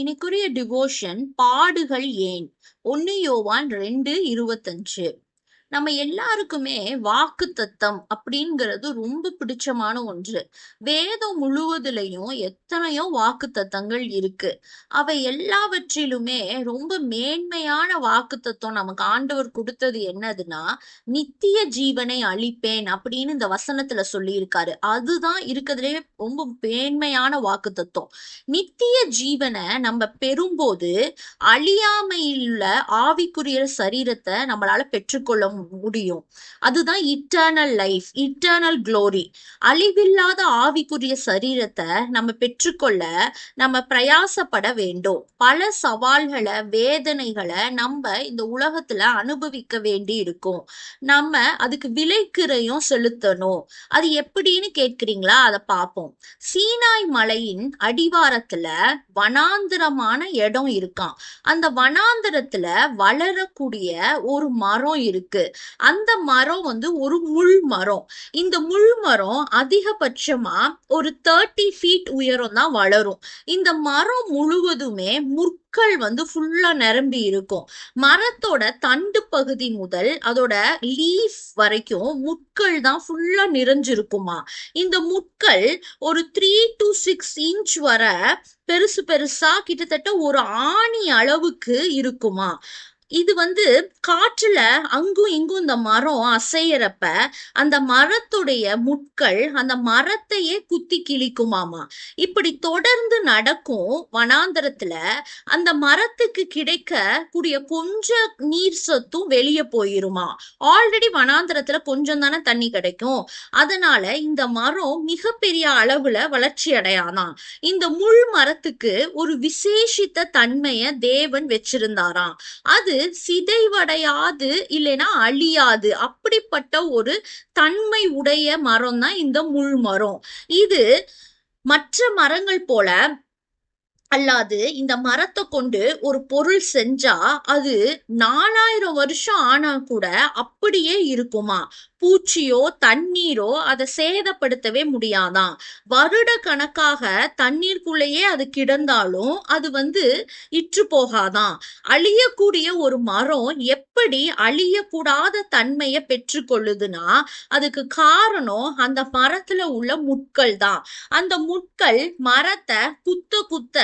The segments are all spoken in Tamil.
இன்னைக்குரிய டிவோஷன் பாடுகள் ஏன்? ஒன்னு யோவான் ரெண்டு இருபத்தஞ்சு. நம்ம எல்லாருக்குமே வாக்கு தத்தம் அப்படிங்கிறது ரொம்ப பிடிச்சமான ஒன்று. வேதம் முழுவதுலையும் எத்தனையோ வாக்கு தத்தங்கள் இருக்கு. அவை எல்லாவற்றிலுமே ரொம்ப மேன்மையான வாக்கு தத்துவம் நமக்கு ஆண்டவர் கொடுத்தது என்னதுன்னா நித்திய ஜீவனை அளிப்பேன் அப்படின்னு இந்த வசனத்துல சொல்லியிருக்காரு. அதுதான் இருக்கிறதுலே ரொம்ப மேன்மையான வாக்கு தத்துவம் நித்திய ஜீவனை நம்ம பெறும்போது அழியாமையில் உள்ள ஆவிக்குரிய சரீரத்தை நம்மளால பெற்றுக்கொள்ள முடியும். அதுதான் இட்டர்னல் லைஃப் இட்டர்னல் க்ளோரி அழிவில்லாத ஆவிக்குரிய சரீரத்தை நம்ம பெற்றுக்கொள்ள நம்ம பிரயாசப்பட வேண்டும். பல சவால்களை வேதனைகளை நம்ம இந்த உலகத்துல அனுபவிக்க வேண்டி இருக்கும். நம்ம அதுக்கு விலைக்கிறையும் செலுத்தணும். அது எப்படின்னு கேட்கிறீங்களா? அதை பார்ப்போம். சீனாய் மலையின் அடிவாரத்துல வனாந்திரமான இடம் இருக்கான் அந்த வனாந்திரத்துல வளரக்கூடிய ஒரு மரம் இருக்கு. அந்த மரம் வந்து ஒரு முள் மரம். இந்த முள் மரம் அதிகபட்சமா ஒரு தேர்ட்டி ஃபீட் உயரம் தான் வளரும். இந்த மரம் முழுவதுமே முற்கள் வந்து ஃபுல்லா நிரம்பி இருக்கும். மரத்தோட தண்டு பகுதி முதல் அதோட லீஃப் வரைக்கும் முட்கள் தான் ஃபுல்லா நிறைஞ்சிருக்குமா. இந்த முட்கள் ஒரு த்ரீ டு சிக்ஸ் இன்ச் வர பெருசு பெருசா கிட்டத்தட்ட ஒரு ஆணி அளவுக்கு இருக்குமா. இது வந்து காற்றுல அங்கும் இங்கும் இந்த மரம் அசையறப்ப அந்த மரத்துடைய முட்கள் அந்த மரத்தையே குத்தி கிழிக்குமாமா. இப்படி தொடர்ந்து நடக்கும் வனாந்தரத்துல அந்த மரத்துக்கு கிடைக்க கூடிய கொஞ்ச நீர் சொத்தும் வெளியே போயிருமா. ஆல்ரெடி வனாந்தரத்துல கொஞ்சம் தானே தண்ணி கிடைக்கும். அதனால இந்த மரம் மிகப்பெரிய அளவுல வளர்ச்சி அடையாதான் இந்த முள் மரத்துக்கு ஒரு விசேஷித்த தன்மைய தேவன் வச்சிருந்தாராம். அது சிதைவடையாது இல்லைன்னா அழியாது. அப்படிப்பட்ட ஒரு தன்மை உடைய மரம் தான் இந்த முள் மரம். இது மற்ற மரங்கள் போல அல்லாது இந்த மரத்தை கொண்டு ஒரு பொருள் செஞ்சா அது நாலாயிரம் வருஷம் ஆனா கூட அப்படியே இருக்குமா? பூச்சியோ தண்ணீரோ அதை சேதப்படுத்தவே முடியாதான் வருட கணக்காக தண்ணீருக்குள்ளேயே அது கிடந்தாலும் அது வந்து இற்று போகாதான் அழியக்கூடிய ஒரு மரம் எப்படி அழியக்கூடாத தன்மையை பெற்றுக்கொள்ளுதுன்னா அதுக்கு காரணம் அந்த மரத்துல உள்ள முட்கள் தான். அந்த முட்கள் மரத்தை குத்த குத்த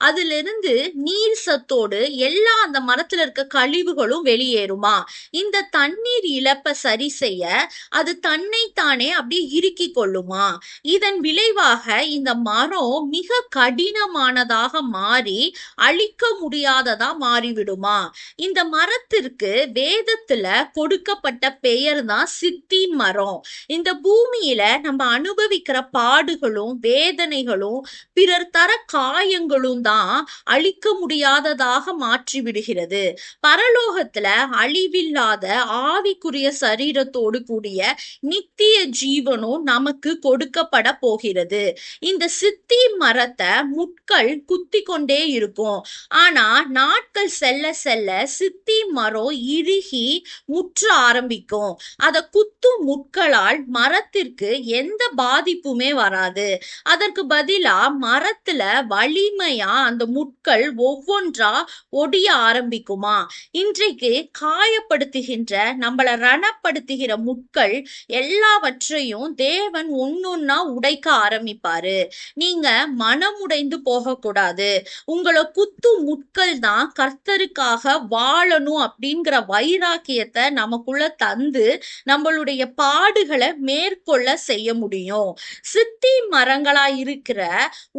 அதுல இருந்து நீர் சத்தோடு எல்லா அந்த மரத்துல இருக்க கழிவுகளும் வெளியேறுமா? இந்த தண்ணீர் இழப்பை சரி செய்ய அது தன்னைத்தானே அப்படியே இறுக்கி கொள்ளுமா? இதன் விளைவாக இந்த மரம் மிக கடினமானதாக மாறி அழிக்க முடியாததா மாறிவிடுமா? இந்த மரத்திற்கு வேதத்துல கொடுக்கப்பட்ட பெயர் தான் சித்தி மரம். இந்த பூமியில நம்ம அனுபவிக்கிற பாடுகளும் வேதனைகளும் பிறர் தர காயங்களும் தான் அழிக்க முடியாததாக மாற்றி விடுகிறது பரலோகத்துல அழிவில்லாத ஆவிக்குரிய சரீரத்தோடு கூடிய நித்திய ஜீவனும் நமக்கு கொடுக்கப்பட போகிறது. இந்த சித்தி மரத்தை முட்கள் குத்தி கொண்டே இருக்கும். ஆனா நாட்கள் செல்ல செல்ல சித்தி மரம் இறுகி முற்ற ஆரம்பிக்கும். அதை குத்தும் முட்களால் மரத்திற்கு எந்த பாதிப்புமே வராது. அதற்கு பதிலா மரத்துல வலிமையா அந்த முட்கள் ஒவ்வொன்றா ஒடிய ஆரம்பிக்குமா? இன்றைக்கு காயப்படுத்துகின்ற நம்மளை ரணப்படுத்துகிற முட்கள் எல்லாவற்றையும் தேவன் ஒன்னொன்னா உடைக்க ஆரம்பிப்பாரு. நீங்க மனமுடைந்து போகக்கூடாது. உங்களை குத்து முட்கள் தான் கர்த்தருக்காக வாழணும் அப்படிங்கிற வைராக்கியத்தை நமக்குள்ள தந்து நம்மளுடைய பாடுகளை மேற்கொள்ள செய்ய முடியும். சித்தி மரங்களா இருக்கிற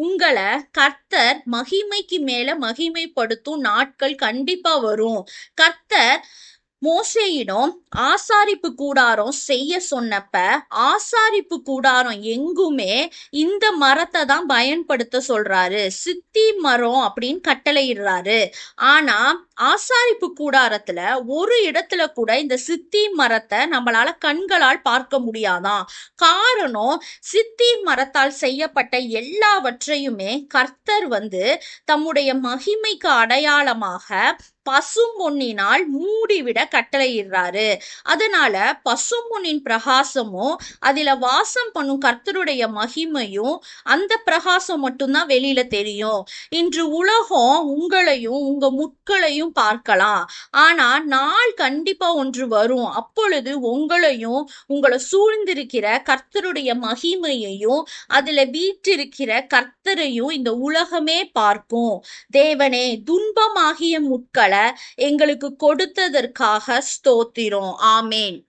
உங்களை கர்த்தர் மகிமைக்கு மேல மகிமைப்படுத்தும் நாட்கள் கண்டிப்பா வரும். கர்த்தர் மோசேயிடம் ஆசாரிப்பு கூடாரம் செய்ய சொன்னப்ப ஆசாரிப்பு கூடாரம் எங்குமே இந்த மரத்தை தான் பயன்படுத்த சொல்றாரு. சித்தி மரம் அப்படின்னு கட்டளையிடுறாரு. ஆனா ஆசாரிப்பு கூடாரத்துல ஒரு இடத்துல கூட இந்த சித்தி மரத்தை நம்மளால கண்களால் பார்க்க முடியாதான். காரணம் சித்தி மரத்தால் செய்யப்பட்ட எல்லாவற்றையுமே கர்த்தர் வந்து தம்முடைய மகிமைக்கு அடையாளமாக பசும்பொன்னினால் மூடிவிட கட்டளையிடுறாரு. அதனால பசும்பொன்னின் பிரகாசமும் அதுல வாசம் பண்ணும் கர்த்தருடைய மகிமையும் அந்த பிரகாசம் மட்டும்தான் வெளியில தெரியும். இன்று உலகம் உங்களையும் உங்க முட்களையும் பார்க்கலாம். ஆனா நாள் கண்டிப்பா ஒன்று வரும். அப்பொழுது உங்களையும் உங்களை சூழ்ந்திருக்கிற கர்த்தருடைய மகிமையையும் அதுல வீற்றிருக்கிற கர்த்தரையும் இந்த உலகமே பார்க்கும். தேவனே துன்பமாகிய முட்களை எங்களுக்கு கொடுத்ததற்காக ஸ்தோத்திரம். ஆமேன்.